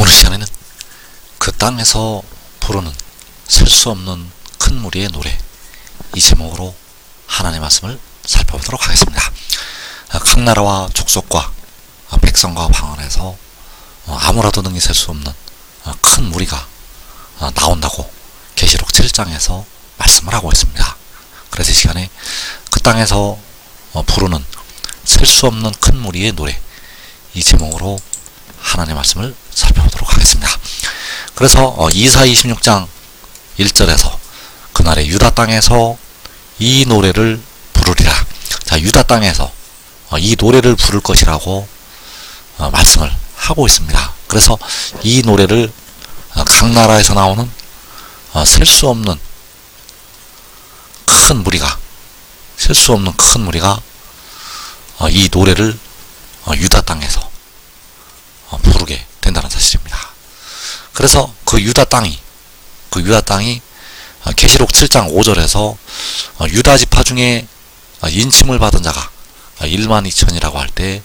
오늘 시간에는 그 땅에서 부르는 셀 수 없는 큰 무리의 노래 이 제목으로 하나님의 말씀을 살펴보도록 하겠습니다. 아, 각 나라와 족속과 아, 백성과 방언에서 어, 아무라도 능히 셀 수 없는 어, 큰 무리가 어, 나온다고 계시록 7장에서 말씀을 하고 있습니다. 그래서 이 시간에 그 땅에서 부르는 셀 수 없는 큰 무리의 노래 이 제목으로 하나님의 말씀을 살펴보도록 하겠습니다. 그래서 이사 26장 1절에서 그날의 유다 땅에서 이 노래를 부르리라. 자, 유다 땅에서 이 노래를 부를 것이라고 말씀을 하고 있습니다. 그래서 이 노래를 각 나라에서 나오는 셀 수 없는 큰 무리가 셀 수 없는 큰 무리가 이 노래를 유다 땅에서 부르게 된다는 사실입니다. 그래서 그 유다 땅이 그 유다 땅이 계시록 7장 5절에서 유다 지파 중에 인침을 받은 자가 1만 2천이라고 할 때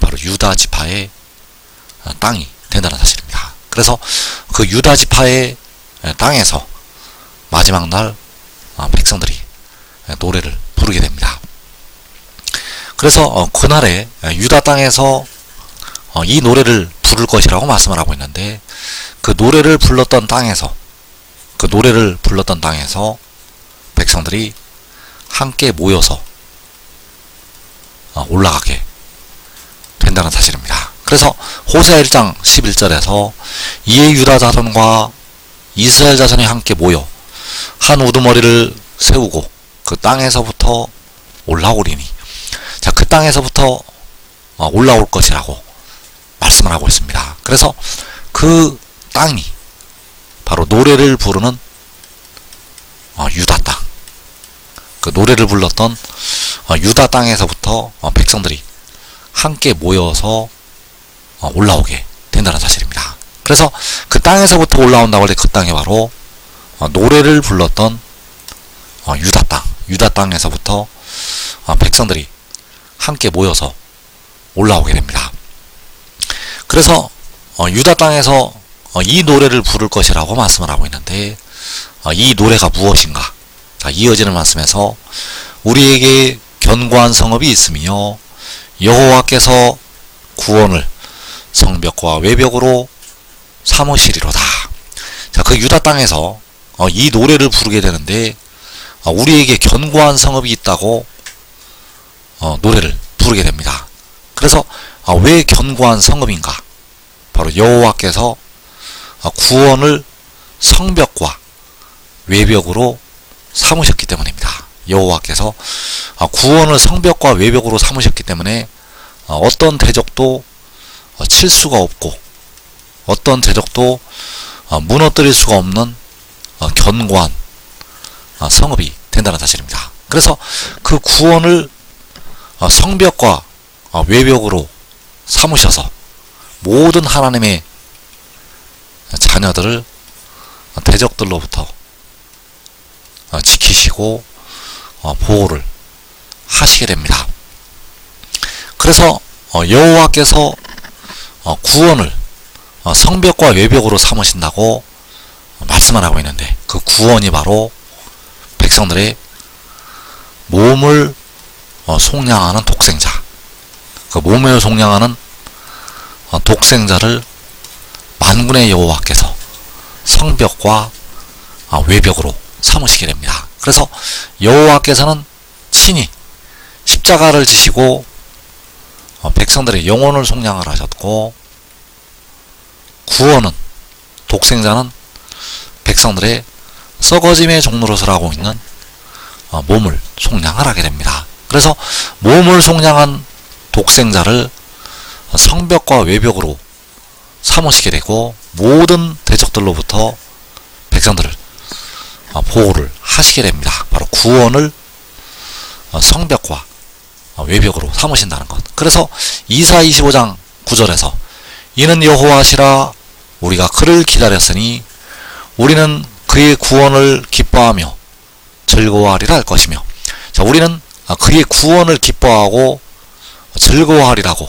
바로 유다 지파의 땅이 된다는 사실입니다. 그래서 그 유다 지파의 땅에서 마지막 날 백성들이 노래를 부르게 됩니다. 그래서 그날에 유다 땅에서 이 노래를 부를 것이라고 말씀을 하고 있는데 그 노래를 불렀던 땅에서 그 노래를 불렀던 땅에서 백성들이 함께 모여서 올라가게 된다는 사실입니다. 그래서 호세 1장 11절에서 이에 유다 자손과 이스라엘 자손이 함께 모여 한 우두머리를 세우고 그 땅에서부터 올라오리니 자 그 땅에서부터 올라올 것이라고 말씀을 하고 있습니다. 그래서 그 땅이 바로 노래를 부르는 유다 땅. 그 노래를 불렀던 유다 땅에서부터 백성들이 함께 모여서 올라오게 된다는 사실입니다. 그래서 그 땅에서부터 올라온다고 할 때 그 땅이 바로 노래를 불렀던 유다 땅, 유다 땅에서부터 백성들이 함께 모여서 올라오게 됩니다. 그래서 유다 땅에서 이 노래를 부를 것이라고 말씀을 하고 있는데 이 노래가 무엇인가? 이어지는 말씀에서 우리에게 견고한 성읍이 있으며 여호와께서 구원을 성벽과 외벽으로 삼으시리로다. 자, 그 유다 땅에서 어, 이 노래를 부르게 되는데 어, 우리에게 견고한 성읍이 있다고 어, 노래를 부르게 됩니다. 그래서 왜 견고한 성읍인가? 바로 여호와께서 구원을 성벽과 외벽으로 삼으셨기 때문입니다. 여호와께서 구원을 성벽과 외벽으로 삼으셨기 때문에 어떤 대적도 칠 수가 없고 어떤 대적도 무너뜨릴 수가 없는 견고한 성읍이 된다는 사실입니다. 그래서 그 구원을 성벽과 외벽으로 삼으셔서 모든 하나님의 자녀들을 대적들로부터 지키시고 보호를 하시게 됩니다. 그래서 여호와께서 구원을 성벽과 외벽으로 삼으신다고 말씀을 하고 있는데 그 구원이 바로 백성들의 몸을 속량하는 독생자 그 몸을 속량하는 독생자를 만군의 여호와께서 성벽과 외벽으로 삼으시게 됩니다. 그래서 여호와께서는 친히 십자가를 지시고 백성들의 영혼을 속량을 하셨고 구원은 독생자는 백성들의 썩어짐의 종로릇을 하고 있는 몸을 속량을 하게 됩니다. 그래서 몸을 속량한 독생자를 성벽과 외벽으로 삼으시게 되고 모든 대적들로부터 백성들을 보호를 하시게 됩니다. 바로 구원을 성벽과 외벽으로 삼으신다는 것. 그래서 이사 25장 9절에서 이는 여호와시라 우리가 그를 기다렸으니 우리는 그의 구원을 기뻐하며 즐거워하리라 할 것이며 자 우리는 그의 구원을 기뻐하고 즐거워하리라고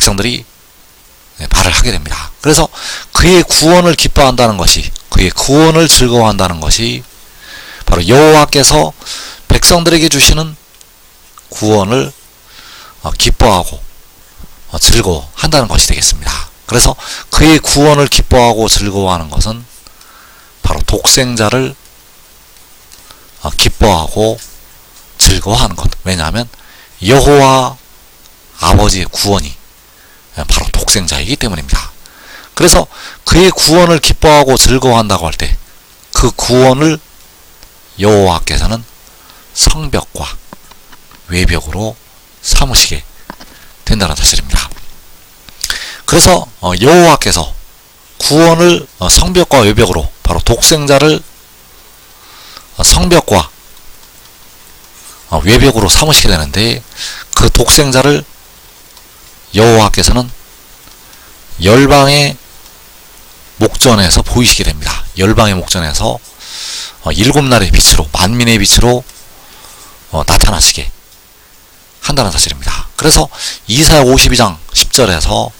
백성들이 네, 말을 하게 됩니다. 그래서 그의 구원을 기뻐한다는 것이 그의 구원을 즐거워한다는 것이 바로 여호와께서 백성들에게 주시는 구원을 어, 기뻐하고 어, 즐거워한다는 것이 되겠습니다. 그래서 그의 구원을 기뻐하고 즐거워하는 것은 바로 독생자를 어, 기뻐하고 즐거워하는 것. 왜냐하면 여호와 아버지의 구원이 바로 독생자이기 때문입니다. 그래서 그의 구원을 기뻐하고 즐거워한다고 할 때 그 구원을 여호와께서는 성벽과 외벽으로 삼으시게 된다는 사실입니다. 그래서 어, 여호와께서 구원을 어, 성벽과 외벽으로 바로 독생자를 어, 성벽과 외벽으로 삼으시게 되는데 그 독생자를 여호와께서는 열방의 목전에서 보이시게 됩니다. 열방의 목전에서 일곱 날의 빛으로 만민의 빛으로 나타나시게 한다는 사실입니다. 그래서 이사야 52장 10절에서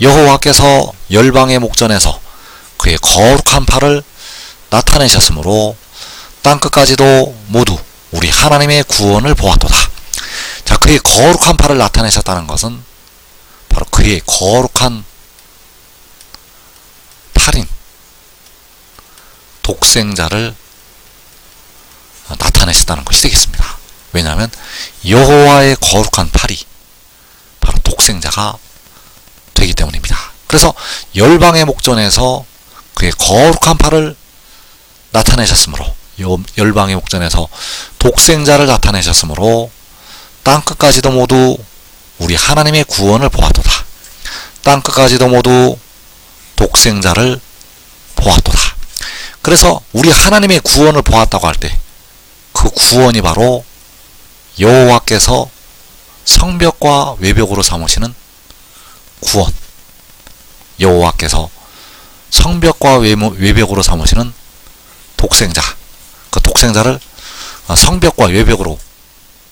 여호와께서 열방의 목전에서 그의 거룩한 팔을 나타내셨으므로 땅 끝까지도 모두 우리 하나님의 구원을 보았도다. 자, 그의 거룩한 팔을 나타내셨다는 것은 바로 그의 거룩한 팔인 독생자를 나타내셨다는 것이 되겠습니다. 왜냐하면 여호와의 거룩한 팔이 바로 독생자가 되기 때문입니다. 그래서 열방의 목전에서 그의 거룩한 팔을 나타내셨으므로 열방의 목전에서 독생자를 나타내셨으므로 땅 끝까지도 모두 우리 하나님의 구원을 보았도다. 땅 끝까지도 모두 독생자를 보았도다. 그래서 우리 하나님의 구원을 보았다고 할 때 그 구원이 바로 여호와께서 성벽과 외벽으로 삼으시는 구원. 여호와께서 성벽과 외벽으로 삼으시는 독생자. 그 독생자를 성벽과 외벽으로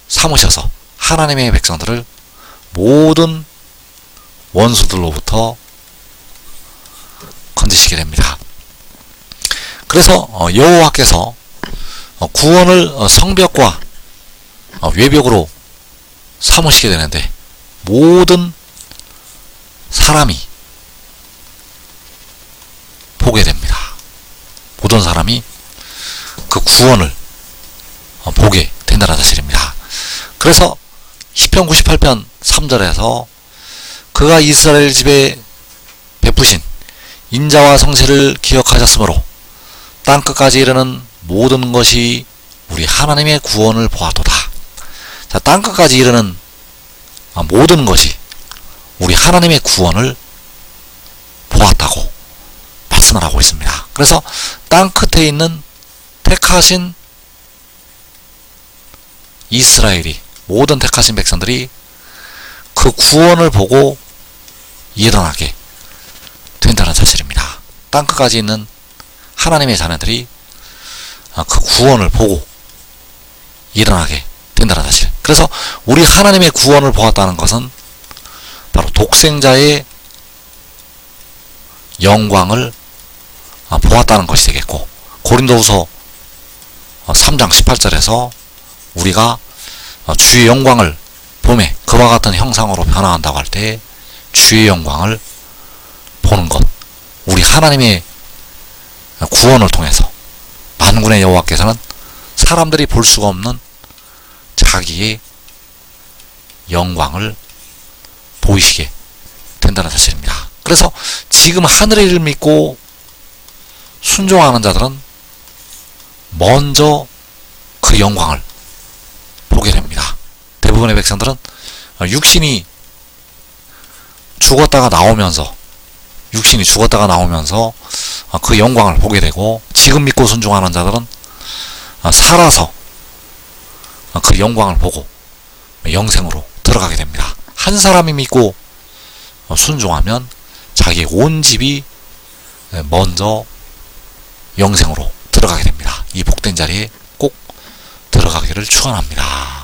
삼으셔서 하나님의 백성들을 모든 원수들로부터 건지시게 됩니다. 그래서 어, 여호와께서 어, 구원을 어, 성벽과 외벽으로 삼으시게 되는데 모든 사람이 보게 됩니다. 모든 사람이 그 구원을 보게 된다는 사실입니다. 그래서 10편 98편 3절에서 그가 이스라엘 집에 베푸신 인자와 성실을 기억하셨으므로 땅 끝까지 이르는 모든 것이 우리 하나님의 구원을 보아도다. 자, 땅 끝까지 이르는 모든 것이 우리 하나님의 구원을 보았다고 말씀을 하고 있습니다. 그래서 땅 끝에 있는 택하신 이스라엘이 모든 택하신 백성들이 그 구원을 보고 일어나게 된다는 사실입니다. 땅 끝까지 있는 하나님의 자녀들이 그 구원을 보고 일어나게 된다는 사실. 그래서 우리 하나님의 구원을 보았다는 것은 바로 독생자의 영광을 보았다는 것이 되겠고 고린도후서 3장 18절에서 우리가 주의 영광을 봄에 그와 같은 형상으로 변화한다고 할 때 주의 영광을 보는 것 우리 하나님의 구원을 통해서 만군의 여호와께서는 사람들이 볼 수가 없는 자기의 영광을 보이시게 된다는 사실입니다. 그래서 지금 하늘의 일을 믿고 순종하는 자들은 먼저 그 영광을. 대부분의 백성들은 육신이 죽었다가 나오면서 육신이 죽었다가 나오면서 그 영광을 보게 되고 지금 믿고 순종하는 자들은 살아서 그 영광을 보고 영생으로 들어가게 됩니다. 한 사람이 믿고 순종하면 자기 온 집이 먼저 영생으로 들어가게 됩니다. 이 복된 자리에 꼭 들어가기를 축원합니다.